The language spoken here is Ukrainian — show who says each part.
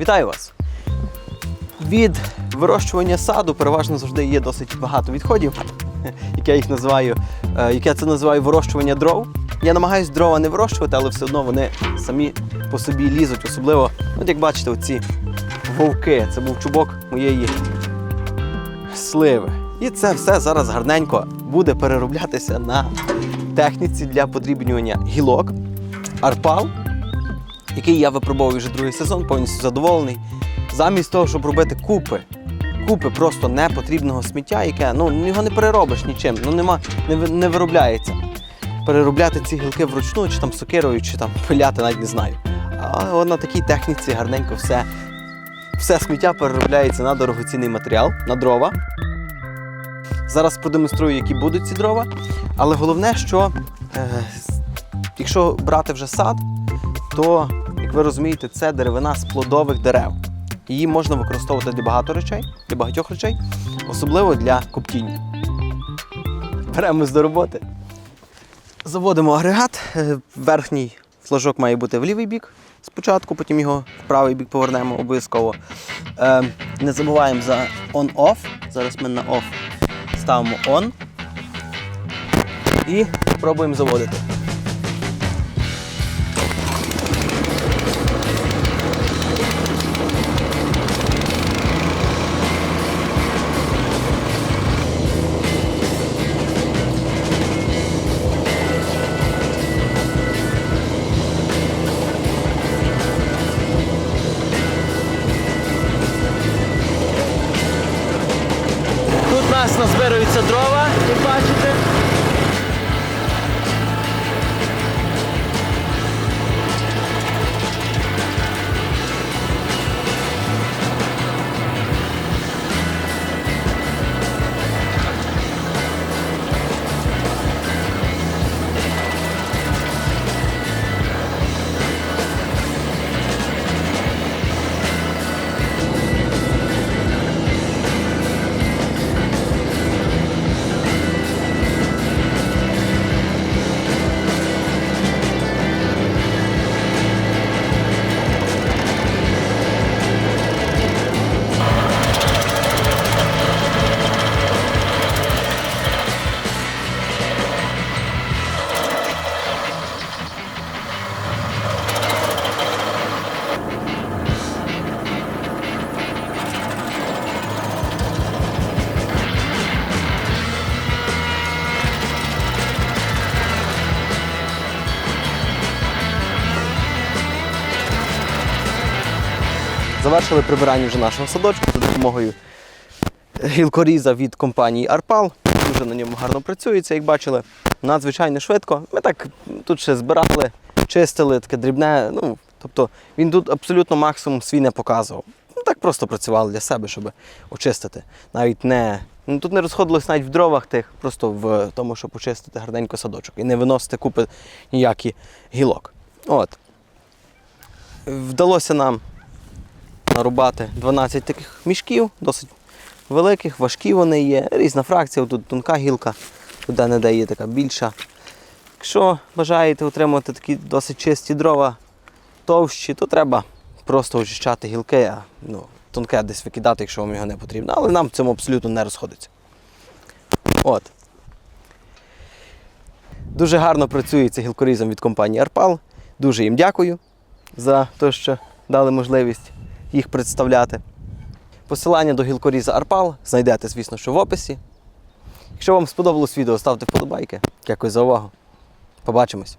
Speaker 1: Вітаю вас! Від вирощування саду переважно завжди є досить багато відходів, як я їх називаю, е, як я це називаю вирощування дров. Я намагаюся дрова не вирощувати, але все одно вони самі по собі лізуть. Особливо, от як бачите, оці вовки. Це був чубок моєї сливи. І це все зараз гарненько буде перероблятися на техніці для подрібнювання гілок, арпал, який я випробовую вже другий сезон, повністю задоволений. Замість того, щоб робити купи, купи просто непотрібного сміття, яке ну його не переробиш нічим, ну нема, не, не виробляється. Переробляти ці гілки вручну, чи там сокирою, чи там пиляти, навіть не знаю. А на такій техніці гарненько все, все сміття переробляється на дорогоцінний матеріал, на дрова. Зараз продемонструю, які будуть ці дрова. Але головне, що е, якщо брати вже сад, то, ви розумієте, це деревина з плодових дерев. Її можна використовувати для багато речей, для багатьох речей, особливо для коптіння. Беремось до роботи. Заводимо агрегат. Е, Верхній флажок має бути в лівий бік спочатку, потім його в правий бік повернемо обов'язково. Е, не забуваємо за on-off. Зараз ми на off ставимо on і пробуємо заводити. Нас назбируються дрова, як бачите. Завершили прибирання вже нашого садочку за допомогою гілкоріза від компанії Арпал. Дуже на ньому гарно працюється, як бачили. Надзвичайно швидко. Ми так тут ще збирали, чистили, таке дрібне. Ну, тобто він тут абсолютно максимум свій не показував. Ну, так просто працювали для себе, щоб очистити. Навіть не. Ну, тут не розходилось навіть в дровах тих, просто в тому, щоб очистити гарненько садочок і не виносити купи ніякі гілок. От. Вдалося нам нарубати 12 таких мішків, досить великих, важкі вони є. Різна фракція, тут тонка гілка, тут не де є така більша. Якщо бажаєте отримати такі досить чисті дрова, товщі, то треба просто очищати гілки, а ну, тонке десь викидати, якщо вам його не потрібно. Але нам в цьому абсолютно не розходиться. От. Дуже гарно працюється гілкорізом від компанії Арпал. Дуже їм дякую за те, що дали можливість їх представляти. Посилання до гілкоріза Арпал знайдете, звісно, що в описі. Якщо вам сподобалось відео, ставте вподобайки. Дякую за увагу. Побачимось.